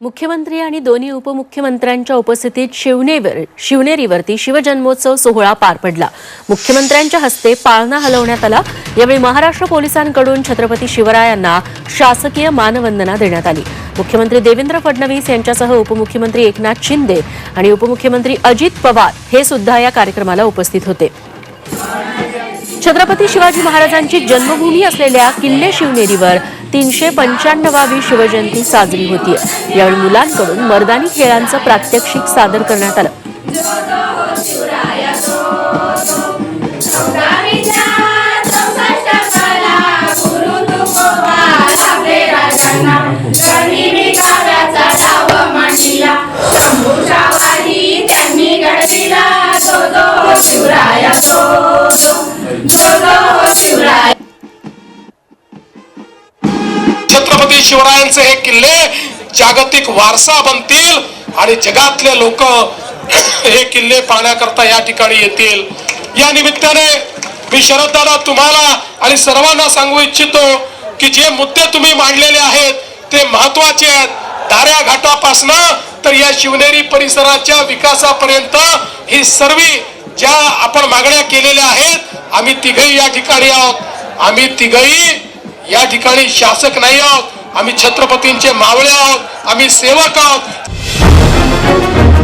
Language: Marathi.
मुख्यमंत्री आणि दोन्ही उपमुख्यमंत्र्यांच्या उपस्थितीत शिवनेवर शिवनेरीवरती शिवजन्मोत्सव सोहळा पार पडला. मुख्यमंत्र्यांच्या हस्ते पाळणा हलवण्यात आला. यावेळी महाराष्ट्र पोलिसांकडून छत्रपती शिवरायांना शासकीय मानवंदना देण्यात आली. मुख्यमंत्री देवेंद्र फडणवीस यांच्यासह उपमुख्यमंत्री एकनाथ शिंदे आणि उपमुख्यमंत्री अजित पवार हे सुद्धा या कार्यक्रमाला उपस्थित होते. छत्रपती शिवाजी महाराजांची जन्मभूमी असलेल्या किल्ले शिवनेरीवर तीनशे पंच्याण्णवावी शिवजयंती साजरी होतीये. यावेळी मुलांकडून मर्दानी खेळांचं प्रात्यक्षिक सादर करण्यात आलं. त्यांनी शिवरायांचे हे किल्ले जागतिक वारसा बनतील आणि जगातले लोक हे किल्ले पाहण्याकरता या ठिकाणी येतील. या निमित्ताने मी शरददादा तुम्हाला आणि सर्वांना सांगू इच्छितो की जे मुद्दे तुम्ही मांडलेले आहेत ते महत्त्वाचे आहेत. दाऱ्या घाटापासनं तर या शिवनेरी परिसराच्या विकासापर्यंत ही सर्व ज्या आपण मागण्या केलेल्या आहेत आम्ही तिघही या ठिकाणी आहोत. आम्ही तिघही या ठिकाणी शासक नाही आहोत. आहोत आम्ही छत्रपतींचे मावळे आहोत आम्ही सेवक आहोत.